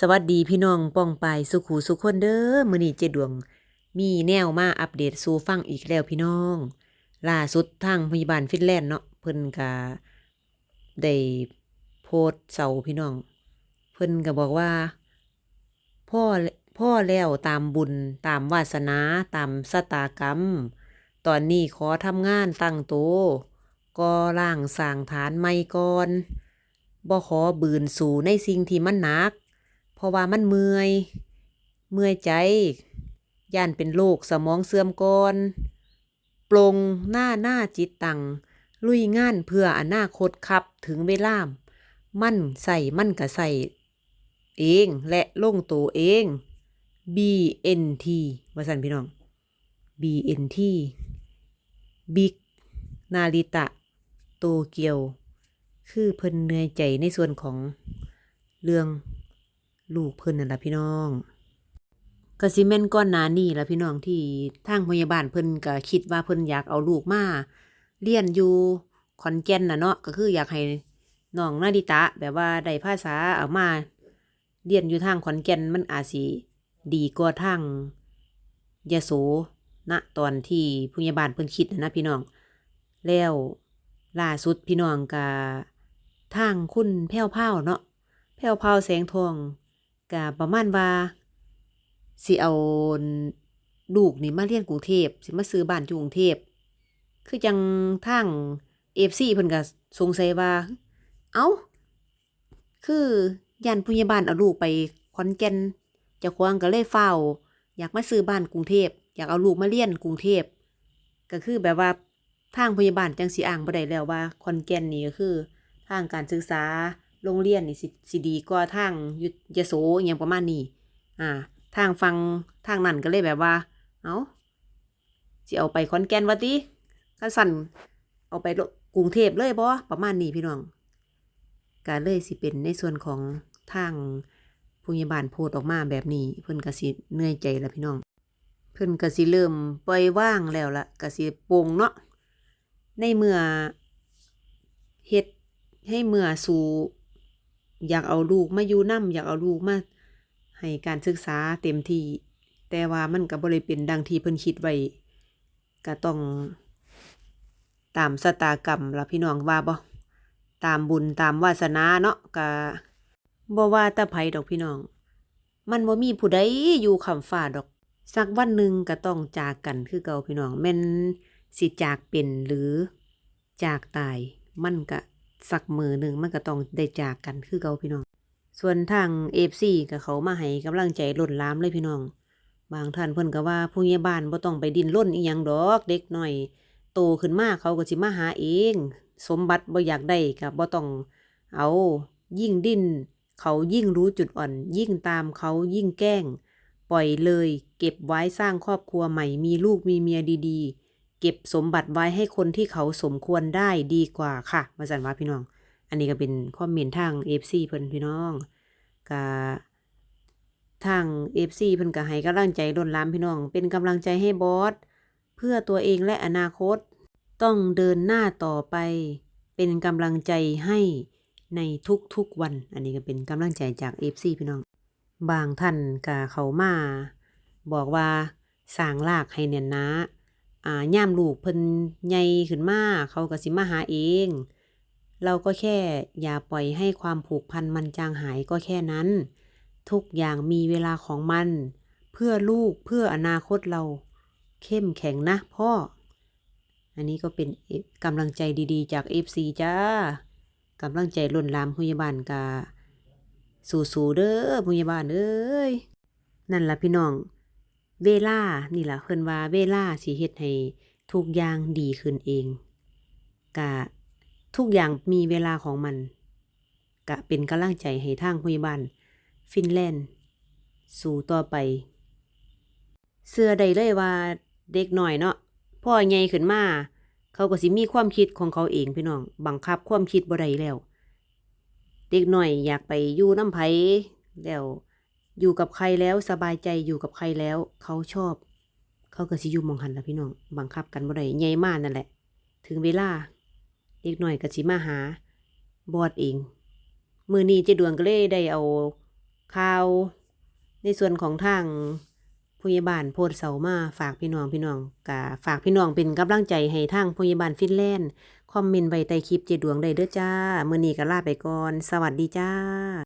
สวัสดีพี่น้องป้องไปสุขูสุขคนเด้อมื้อนี้เจดวง มีแนวมาอัปเดตสู่ฟังอีกแล้วพี่น้อง ล่าสุดทางพยาบาลฟินแลนด์เนาะเพิ่นก็ได้โพสต์เสาพี่น้อง เพิ่นก็บอกว่า พ่อพ่อแล้วตามบุญตามวาสนาตามสตากรรม ตอนนี้ขอทำงานตั้งโตวก่อร่างสร้างฐานใหม่ก่อนบ่ขอบืนสู่ในสิ่งที่มันหนัก เพราะว่ามันเมื่อย เมื่อยใจ ย่านเป็นโรคสมองเสื่อมก่อนปลงหน้าหน้าจิตตัง ลุยงานเพื่ออนาคตครับถึงเวลามั่นใส่มั่นกะใส่เองและลงตัวเอง BNT ว่าสันพี่น้อง BNT บิ๊กนาริตะ โตเกียว คือเพิ่นเหนื่อยใจในส่วนของเรื่อง ลูกเพิ่นนั่นล่ะพี่น้องก็สิแม่นก่อนหนานี้ล่ะพี่น้องที่ทางพยาบาลเพิ่นก็คิดว่าเพิ่นอยากเอาลูกมาเรียนอยู่ขอนแก่นน่ะเนาะก็คืออยากให้น้องนาริตะ แบบว่าได้ภาษาเอามาเรียนอยู่ทางขอนแก่นมันอาจสิดีกว่าทางยโสณตอนที่พยาบาลเพิ่นคิดนะพี่น้อง แล้วล่าสุดพี่น้องกะทางคุณแพ้วพราเนาะแพ้วพราแสงทอง กะประมาณว่าสิเอาลูกนี่มาเรียนกรุงเทพสิมาซื้อบ้านอยู่กรุงเทพคือจังทาง FC เพิ่นก็สงสัยว่า เอ้า คือยันผู้ใหญ่บ้านเอาลูกไปขอนแก่นจ้าของก็เลยเฝ้า อยากมาซื้อบ้านกรุงเทพอยากเอาลูกมาเรียนกรุงเทพก็คือแบบว่าทางพยาบาลจังสีอ่างบ่ได้แล้วว่าคอนแก่นนี่ก็คือ ทางการศึกษา โรงเรียนนี่สิสิดีกว่าทางยุยโสอย่างประมาณนี้ อ่า ทางฟังทางนั้นก็เลยแบบว่า เอาสิเอาไปขอนแกนวะติคันสั่นเอาไปกรุงเทพเลยบ่ประมาณนี้พี่น้องก็เลยสิเป็นในส่วนของทางพยาบาลโพดออกมาแบบนี้ เพิ่นกสิเหนื่อยใจแล้วพี่น้อง เพิ่นกสิเริ่มปล่อยว่างแล้วละกสิโป่งเนาะในเมื่อเฮ็ดให้เมื่อสู่ อยากเอาลูกมาอยู่นํอยากเอาลูกมาให้การศึกษาเต็มที่ แต่ว่ามันก็บ่ได้เป็นดังที่เพิ่นคิดไว้ก็ต้องตามสตากรรมล่ะพี่น้องว่าบ่ตามบุญตามวาสนาเนาะก็บ่ว่าต่ไผดอกพี่น้อง มันบ่มีผู้ใดอยู่คำฟ้าดอก สักวันหนึ่งก็ต้องจากกันคือเก่าพี่น้องแม่นสิจากเป็นหรือจากตายมันก็ สักมือหนึ่งมันก็ต้องได้จากกันคือเก่าพี่น้อง ส่วนทางเอฟซีก็เขามาให้กำลังใจล้นหลามเลยพี่น้อง บางท่านเพิ่นก็ว่าผู้ใหญ่บ้านบ่ต้องไปดิ้นรนอีหยังดอกเด็กหน้อย โตขึ้นมาเขาก็สิมาหาเอง สมบัติบ่อยากได้ก็บ่ต้องเอายิ่งดิ้นเขายิ่งรู้จุดอ่อน ยิ่งตามเขายิ่งแกล้ง ปล่อยเลย เก็บไว้สร้างครอบครัวใหม่มีลูกมีเมียดีๆ เก็บสมบัติไว้ให้คนที่เขาสมควรได้ดีกว่าค่ะมาสันว่าพี่น้อง อันนี้ก็เป็นคอมเมนต์ทาง FC เพิ่นพี่น้องกะทาง FC เพิ่นก็ให้กำลังใจล้นล้ามพี่น้อง เป็นกำลังใจให้บอสเพื่อตัวเองและอนาคต ต้องเดินหน้าต่อไป เป็นกำลังใจให้ในทุกๆวัน อันนี้ก็เป็นกำลังใจจาก FC พี่น้อง บางท่านก็เขามา บอกว่าสร้างรากให้แน่นนา อ่าย่ามลูกเพิ่นใหญ่ขึ้นมาเขาก็สิมาหาเอง เราก็แค่อย่าปล่อยให้ความผูกพันมันจางหายก็แค่นั้น ทุกอย่างมีเวลาของมัน เพื่อลูกเพื่ออนาคตเรา เข้มแข็งนะพ่อ อันนี้ก็เป็นกำลังใจดีๆ จาก FC จ้ากำลังใจล้นลามพยาบาลกา สู้ๆเด้อพยาบาลเอ้ยนั่นละพี่น้อง เวลา นี่แหละเพิ่นว่าเวลาสิเฮ็ดให้ทุกอย่างดีขึ้นเองกะทุกอย่างมีเวลาของมัน กะเป็นกำลังใจให้ทางพยาบาลฟินแลนด์ สู่ต่อไป เสื้อได้เลยว่าเด็กหน่อยเนาะพ่อใหญ่ขึ้นมาเขาก็สิมีความคิดของเขาเองพี่น้อง บังคับความคิดบ่ได้แล้ว เด็กหน่อยอยากไปอยู่น้ำไผแล้ว อยู่กับใครแล้วสบายใจอยู่กับใครแล้ว เขาชอบ เขาก็สิอยู่มองหันละพี่น้องบังคับกันบ่ได้ใหญ่มากนั่นแหละ ถึงเวลาเด็กหน่อยก็สิมาหา บอดเองมือนี้เจดวงก็เลยได้เอาข่าว ในส่วนของทางผู้ใหญ่บ้านโพดเสามาฝากพี่น้องพี่น้องกะฝากพี่น้องเป็นกำลังใจให้ทางผู้ใหญ่บ้านฟินแลนด์คอมเมนต์ไว้ใต้คลิปเจดวงได้เด้อจ้า มือนี้ก็ลาไปก่อน สวัสดีจ้า